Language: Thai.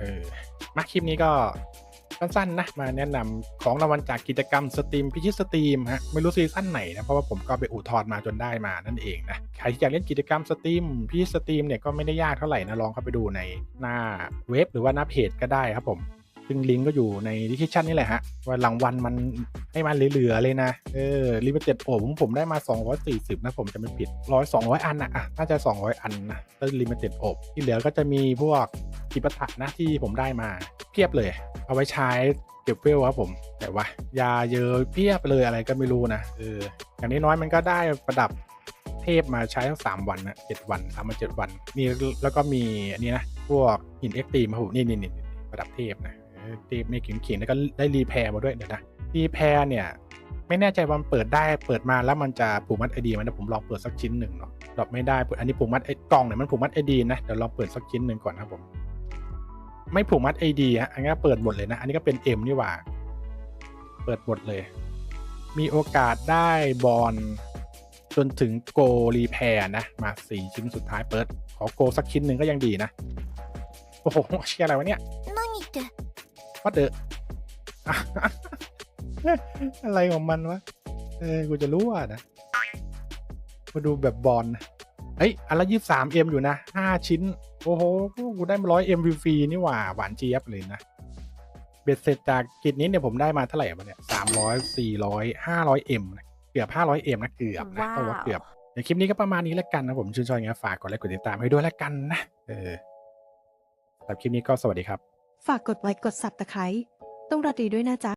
เออมาคลิปนี้ก็สั้นๆนะมาแนะนำของรางวัลจากกิจกรรมสตรีมพิชิตสตรีมฮะไม่รู้ซีซั่นไหนนะเพราะว่าผมก็ไปอุทธรณ์มาจนได้มานั่นเองนะใครที่อยากเล่นกิจกรรมสตรีมพิชิตสตรีมเนี่ยก็ไม่ได้ยากเท่าไหร่นะลองเข้าไปดูในหน้าเว็บหรือว่าหน้าเพจก็ได้ครับผมซึ่งลิงก์ก็อยู่ในดิสคริปชันนี่แหละฮะ ว่ารางวัลมันให้มันเหลือๆเลยนะ เออลิมิเต็ดโอ้ผมผมได้มา 240 นะ ผมจะไม่ผิดร้อยสองร้อยอันนะอะน่าจะ 200 อันนะต้นลิมิเต็ดอบที่เหลือก็จะมีพวก กิปะทะนะที่ผมได้มาเพียบเลย เอาไว้ใช้เก็บเวลครับผม แต่ว่า ยาเยอะเพียบเลยอะไรก็ไม่รู้นะเอออย่างน้อยๆมันก็ได้ประดับเทพมาใช้ทั้งสามวันนะเจ็ดวันสามวันเจ็ดวันนี่แล้วก็มีอันนี้นะพวกหินเอ็กตีมาผมนี่นี่นี่นี่ประดับเทพนะเออเทพไม่ขิงขิงๆแล้วก็ได้รีแพร์มาด้วยเดี๋ยวนะรีแพร์เนี่ยไม่แน่ใจว่ามันเปิดได้เปิดมาแล้วมันจะผูกมัดไอดีมันนะผมลองเปิดสักชิ้นหนึ่งเนาะดรอปไม่ได้อันนี้ผูกมัดไอกล่องเนี่ยมันผูกมัดไอดีนะเดี๋ยวลองเปิดสักชิ้นหนึ่งก่อนนะผม ไม่ผูกมัด ID ฮะอันนี้ก็เปิดหมดเลยนะ อันนี้ก็เป็น M นี่หว่า เปิดหมดเลย มีโอกาสได้บอลจนถึงโกรีแพร์นะ มาสี่ชิ้นสุดท้ายเปิด ขอโกสักชิ้นหนึ่งก็ยังดีนะ โอ้โหเชียอะไรวะเนี่ยวัดเดออะไรของมันวะ เออ กูจะรู้อะนะ มาดูแบบบอลเฮ้ย อันละยี่สามเอ็มอยู่นะห้าชิ้น โอ้โห กูได้มาร้อยเอ็มฟรีๆนี่หว่า หวานเจี๊ยบเลยนะ เบ็ดเสร็จจากกิจนี้เนี่ยผมได้มาเท่าไหร่วะเนี่ยสามร้อยสี่ร้อยห้าร้อยเอ็มเกือบห้าร้อยเอ็มนะเกือบนะว้าวต้องว่าเกือบเดี๋ยวคลิปนี้ก็ประมาณนี้แล้วกันนะผมชื่นชอบอย่างเงี้ยฝากกดไลค์กดติดตามให้ด้วยแล้วกันนะเออสำหรับคลิปนี้ก็สวัสดีครับ ฝากกดไลค์กด Subscribe ต้องรอดีด้วยนะจ๊ะ